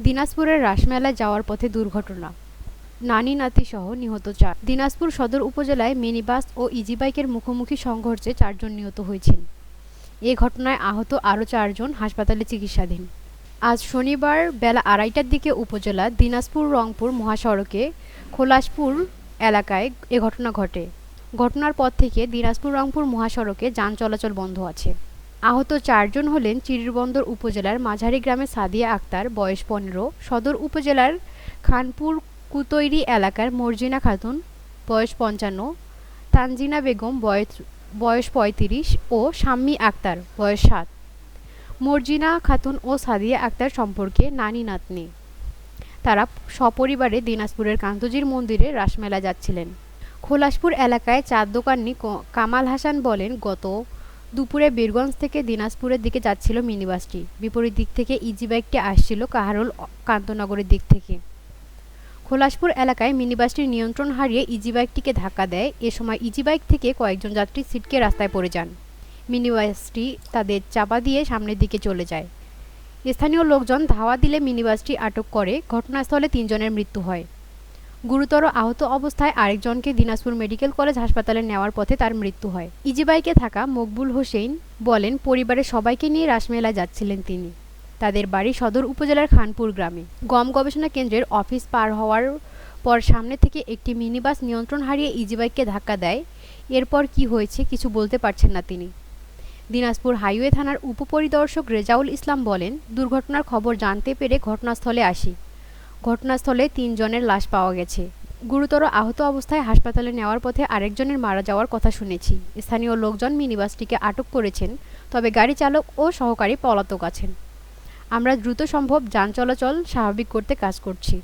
দিনাজপুরের রাসমেলায় যাওয়ার পথে দুর্ঘটনা। নানি নাতি সহ নিহত চার। দিনাজপুর সদর উপজেলায় মিনিবাস ও ইজি বাইকের মুখোমুখি সংঘর্ষে চারজন নিহত হয়েছেন। এ ঘটনায় আহত আরও চারজন হাসপাতালে চিকিৎসাধীন। আজ শনিবার বেলা আড়াইটার দিকে উপজেলা দিনাজপুর রংপুর মহাসড়কে খোলাসপুর এলাকায় এ ঘটনা ঘটে। ঘটনার পর থেকে দিনাজপুর রংপুর মহাসড়কে যান চলাচল বন্ধ আছে। আহত চারজন হলেন চিরিরবন্দর উপজেলার মাঝারি গ্রামের সাদিয়া আক্তার, বয়স পনেরো, সদর উপজেলার খানপুর কুতৈরি এলাকার মর্জিনা খাতুন, বয়স পঞ্চান্ন, তানজিনা বেগম, বয়স বয়স পঁয়ত্রিশ ও শাম্মী আক্তার, বয়স সাত। মর্জিনা খাতুন ও সাদিয়া আক্তার সম্পর্কে নানি নাতনি। তারা সপরিবারে দিনাজপুরের কান্তজির মন্দিরে রাসমেলা যাচ্ছিলেন। খোলাসপুর এলাকায় চার দোকানি ক- কামাল হাসান বলেন, গত দুপুরে বীরগঞ্জ থেকে দিনাজপুরের দিকে যাচ্ছিল মিনিবাসটি। বিপরীত দিক থেকে ইজি বাইকটি আসছিল কাহারোল কান্তনগরের দিক থেকে। খোলাসপুর এলাকায় মিনিবাসটির নিয়ন্ত্রণ হারিয়ে ইজি বাইকটিকে ধাক্কা দেয়। এ সময় ইজি বাইক থেকে কয়েকজন যাত্রী সিটকে রাস্তায় পড়ে যান। মিনিবাসটি তাদের চাপা দিয়ে সামনের দিকে চলে যায়। স্থানীয় লোকজন ধাওয়া দিলে মিনিবাসটি আটক করে। ঘটনাস্থলে তিনজনের মৃত্যু হয়। গুরুতর আহত অবস্থায় আরেকজনকে দিনাজপুর মেডিকেল কলেজ হাসপাতালে নেওয়ার পথে তার মৃত্যু হয়। ইজিবাইকে থাকা মকবুল হোসেন বলেন পরিবারের সবাইকে নিয়ে রাসমেলায় যাচ্ছিলেন তিনি। তাদের বাড়ি সদর উপজেলার খানপুর গ্রামে। গম গবেষণা কেন্দ্রের অফিস পার হওয়ার পর সামনে থেকে একটি মিনিবাস নিয়ন্ত্রণ হারিয়ে ইজি বাইককে ধাক্কা দেয়। এরপর কি হয়েছে কিছু বলতে পারছেন না তিনি। দিনাজপুর হাইওয়ে থানার উপপরিদর্শক রেজাউল ইসলাম বলেন, দুর্ঘটনার খবর জানতে পেরে ঘটনাস্থলে আসি। ঘটনাস্থলে তিনজনের লাশ পাওয়া গেছে। গুরুতর আহত অবস্থায় হাসপাতালে নেওয়ার পথে আরেকজনের মারা যাওয়ার কথা শুনেছি। স্থানীয় লোকজন মিনিবাসটিকে আটক করেছেন, তবে গাড়ি চালক ও সহকারী পলাতক আছেন। আমরা দ্রুত সম্ভব যান চলাচল স্বাভাবিক করতে কাজ করছি।